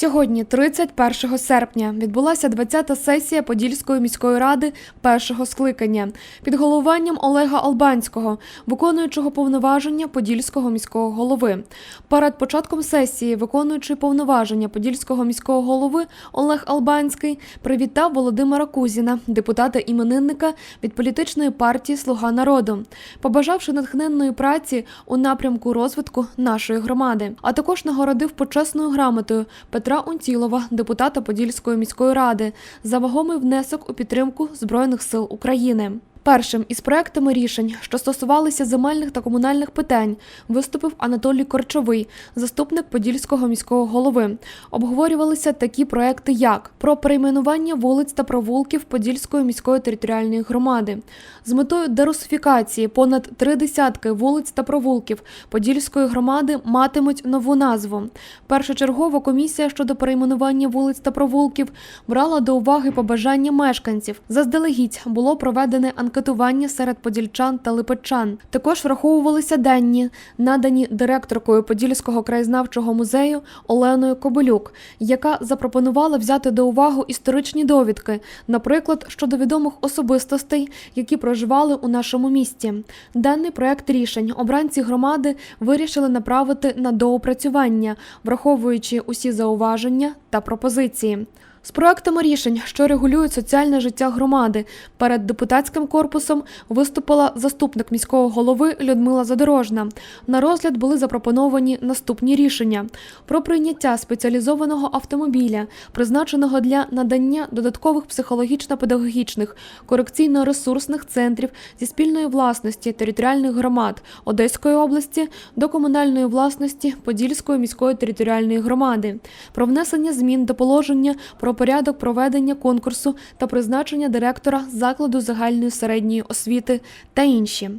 Сьогодні, 31 серпня, відбулася 20-та сесія Подільської міської ради першого скликання під головуванням Олега Албанського, виконуючого повноваження Подільського міського голови. Перед початком сесії, виконуючий повноваження Подільського міського голови Олег Албанський привітав Володимира Кузіна, депутата іменинника від політичної партії Слуга народу, побажавши натхненної праці у напрямку розвитку нашої громади, а також нагородив почесною грамотою Петра Унтілова, депутата Подільської міської ради, за вагомий внесок у підтримку Збройних сил України. Першим із проектами рішень, що стосувалися земельних та комунальних питань, виступив Анатолій Корчовий, заступник Подільського міського голови. Обговорювалися такі проекти, як про перейменування вулиць та провулків Подільської міської територіальної громади з метою дерусифікації понад три десятки вулиць та провулків Подільської громади матимуть нову назву. Першочергова комісія щодо перейменування вулиць та провулків брала до уваги побажання мешканців. Заздалегідь було проведене анкетування серед подільчан та липечан. Також враховувалися дані, надані директоркою Подільського краєзнавчого музею Оленою Кобилюк, яка запропонувала взяти до уваги історичні довідки, наприклад, щодо відомих особистостей, які проживали у нашому місті. Даний проект рішень обранці громади вирішили направити на доопрацювання, враховуючи усі зауваження та пропозиції. З проектами рішень, що регулюють соціальне життя громади, перед депутатським корпусом виступила заступник міського голови Людмила Задорожна. На розгляд були запропоновані наступні рішення: про прийняття спеціалізованого автомобіля, призначеного для надання додаткових психологічно-педагогічних корекційно-ресурсних центрів зі спільної власності територіальних громад Одеської області до комунальної власності Подільської міської територіальної громади, про внесення змін до положення про порядок проведення конкурсу та призначення директора закладу загальної середньої освіти та інші.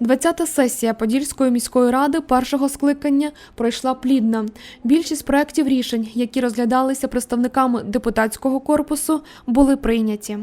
20-та сесія Подільської міської ради першого скликання пройшла плідно. Більшість проєктів рішень, які розглядалися представниками депутатського корпусу, були прийняті.